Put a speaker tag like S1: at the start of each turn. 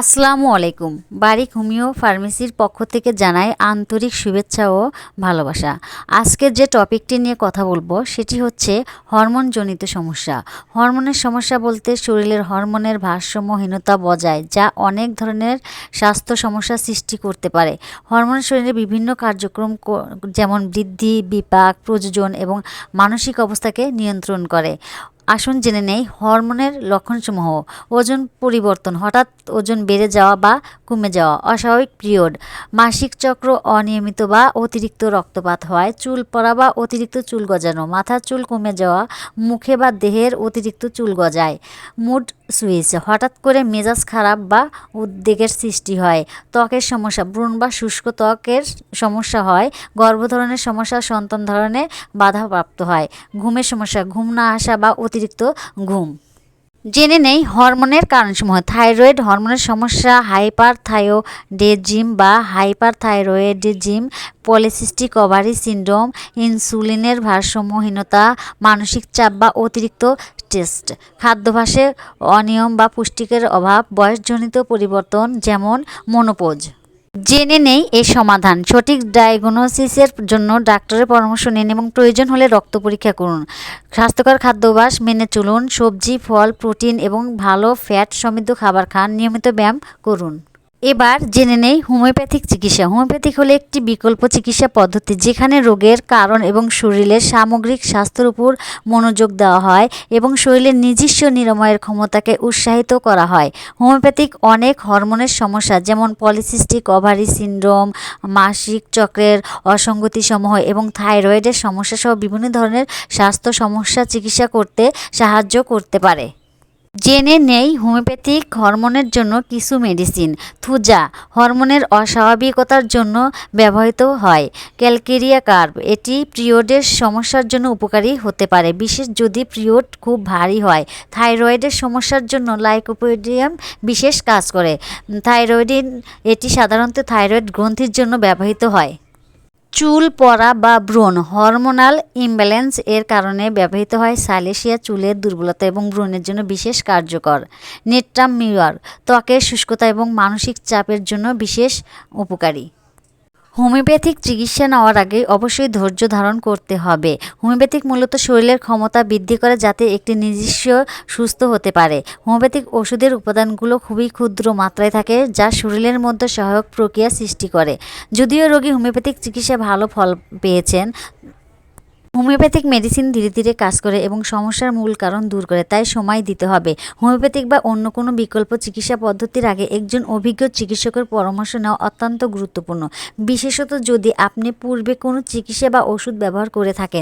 S1: আসসালামু আলাইকুম। বারিক হোমিও ফার্মেসির পক্ষ থেকে জানাই আন্তরিক শুভেচ্ছা ও ভালোবাসা। আজকের যে টপিকটি নিয়ে কথা বলব, সেটি হচ্ছে হরমোনজনিত সমস্যা। হরমোনের সমস্যা বলতে শরীরের হরমোনের ভারসাম্যহীনতা বজায়, যা অনেক ধরনের স্বাস্থ্য সমস্যা সৃষ্টি করতে পারে। হরমোন শরীরে বিভিন্ন কার্যক্রম যেমন বৃদ্ধি, বিপাক, প্রযোজন এবং মানসিক অবস্থাকে নিয়ন্ত্রণ করে। আসুন জেনে নেই, হরমোনের লক্ষণসমূহ, ওজন পরিবর্তন, হঠাৎ ওজন বেড়ে যাওয়া বা কমে যাওয়া, অস্বাভাবিক পিরিয়ড, মাসিক চক্র অনিয়মিত বা অতিরিক্ত রক্তপাত হয়, চুল পড়া বা অতিরিক্ত চুল গজানো মাথার চুল কমে যাওয়া, মুখে বা দেহের অতিরিক্ত চুল গজায়, মুড সুইচ, হঠাৎ করে মেজাজ খারাপ বা উদ্বেগের সৃষ্টি হয়, ত্বকের সমস্যা ব্রণ বা শুষ্ক ত্বকের সমস্যা হয়, গর্ভধারণের সমস্যা, সন্তান ধারণে বাধাপ্রাপ্ত হয়, ঘুমের সমস্যা, ঘুম না আসা বা অতিরিক্ত ঘুম। জেনে নেই হরমোনের কারণসমূহ। থাইরয়েড হরমোনের সমস্যা হাইপার থাইরোডেজিম বা hyperthyroidism polycystic ovary syndrome, ইনসুলিনের ভারসাম্যহীনতা, মানসিক চাপ বা অতিরিক্ত টেস্ট, খাদ্যাভ্যাসে অনিয়ম বা পুষ্টিকের অভাব, বয়সজনিত পরিবর্তন যেমন মনোপোজ। জেনে নেই এর সমাধান। সঠিক ডায়াগনোসিসের জন্য ডাক্তারের পরামর্শ নিন এবং প্রয়োজন হলে রক্ত পরীক্ষা করুন। স্বাস্থ্যকর খাদ্যাভ্যাস মেনে চলুন, সবজি, ফল, প্রোটিন এবং ভালো ফ্যাট সমৃদ্ধ খাবার খান। নিয়মিত ব্যায়াম করুন। এবার জেনে নেই হোমিওপ্যাথিক চিকিৎসা। হোমিওপ্যাথিক হলো একটি বিকল্প চিকিৎসা পদ্ধতি যেখানে রোগের কারণ এবং শরীরের সামগ্রিক স্বাস্থ্যের উপর মনোযোগ দেওয়া হয় এবং শরীরের নিজস্ব নিরাময়ের ক্ষমতাকে উৎসাহিত করা হয়। হোমিওপ্যাথিক অনেক হরমোনের সমস্যা, যেমন পলিসিস্টিক ওভারি সিন্ড্রোম, মাসিক চক্রের অসঙ্গতিসমূহ এবং থাইরয়েডের সমস্যা সহ বিভিন্ন ধরনের স্বাস্থ্য সমস্যা চিকিৎসা করতে সাহায্য করতে পারে। জেনে নেই হোমিওপ্যাথিক হরমোনের জন্য কিছু মেডিসিন। থুজা হরমোনের অস্বাভাবিকতার জন্য ব্যবহৃত হয়। ক্যালকেরিয়া কার্ভ এটি পিরিয়ডের সমস্যার জন্য উপকারী হতে পারে, বিশেষ যদি পিরিয়ড খুব ভারী হয়। থাইরয়েডের সমস্যার জন্য লাইকোপোডিয়াম বিশেষ কাজ করে। থাইরয়েডিন, এটি সাধারণত থাইরয়েড গ্রন্থির জন্য ব্যবহৃত হয়। চুল পড়া বা ব্রণ হরমোনাল ইমব্যালেন্স এর কারণে ব্যবহৃত হয় সাইলেশিয়া চুলের দুর্বলতা এবং ব্রণের জন্য বিশেষ কার্যকর। নেট্রাম মিউয়ার, ত্বকের শুষ্কতা এবং মানসিক চাপের জন্য বিশেষ উপকারী। হোমিওপ্যাথিক চিকিৎসা নেওয়ার আগে অবশ্যই ধৈর্য ধারণ করতে হবে। হোমিওপ্যাথিক মূলত শরীরের ক্ষমতা বৃদ্ধি করে যাতে একটি নিজস্ব সুস্থ হতে পারে। হোমিওপ্যাথিক ওষুধের উপাদানগুলো খুবই ক্ষুদ্র মাত্রায় থাকে, যা শরীরের মধ্যে সহায়ক প্রক্রিয়া সৃষ্টি করে। যদিও রোগী হোমিওপ্যাথিক চিকিৎসায় ভালো ফল পেয়েছেন হোমিওপ্যাথিক মেডিসিন ধীরে ধীরে কাজ করে এবং সমস্যার মূল কারণ দূর করে, তাই সময় দিতে হবে। হোমিওপ্যাথিক বা অন্য কোনো বিকল্প চিকিৎসা পদ্ধতির আগে একজন অভিজ্ঞ চিকিৎসকের পরামর্শ নেওয়া অত্যন্ত গুরুত্বপূর্ণ। বিশেষত যদি আপনি পূর্বে কোনো চিকিৎসা বা ওষুধ ব্যবহার করে থাকেন।